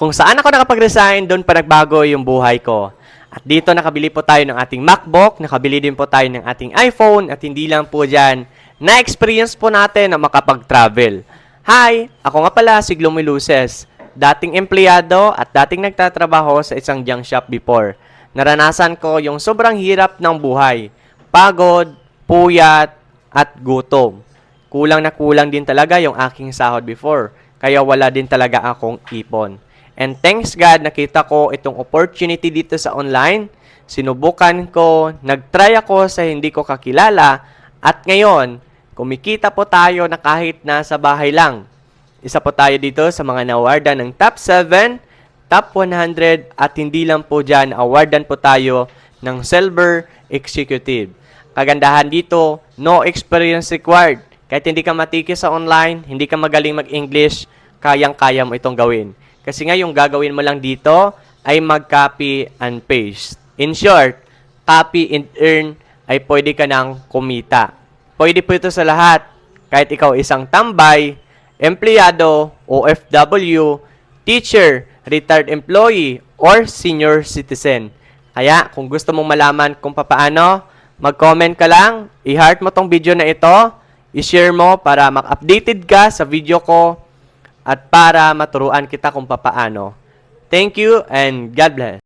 Kung saan ako nakapag-resign, doon pa nagbago yung buhay ko. At dito nakabili po tayo ng ating MacBook, nakabili din po tayo ng ating iPhone, at hindi lang po dyan, na-experience po natin na makapag-travel. Hi! Ako nga pala si Gloomy Luces, dating empleyado at dating nagtatrabaho sa isang junk shop before. Naranasan ko yung sobrang hirap ng buhay. Pagod, puyat, at gutom. Kulang na kulang din talaga yung aking sahod before, kaya wala din talaga akong ipon. And thanks God, nakita ko itong opportunity dito sa online. Sinubukan ko, nagtry ako sa hindi ko kakilala, at ngayon, kumikita po tayo na kahit nasa bahay lang. Isa po tayo dito sa mga nawardan ng top 7, top 100, at hindi lang po dyan, awardan po tayo ng Silver Executive. Kagandahan dito, no experience required. Kahit hindi ka matikis sa online, hindi ka magaling mag-English, kayang-kaya mo itong gawin. Kasi nga yung gagawin mo lang dito ay mag-copy and paste. In short, copy and earn ay pwede ka nang kumita. Pwede po ito sa lahat. Kahit ikaw isang tambay, empleyado, OFW, teacher, retired employee, or senior citizen. Kaya kung gusto mong malaman kung papaano, mag-comment ka lang, i-heart mo tong video na ito, i-share mo para mak-updated ka sa video ko at para maturuan kita kung papaano. Thank you and God bless.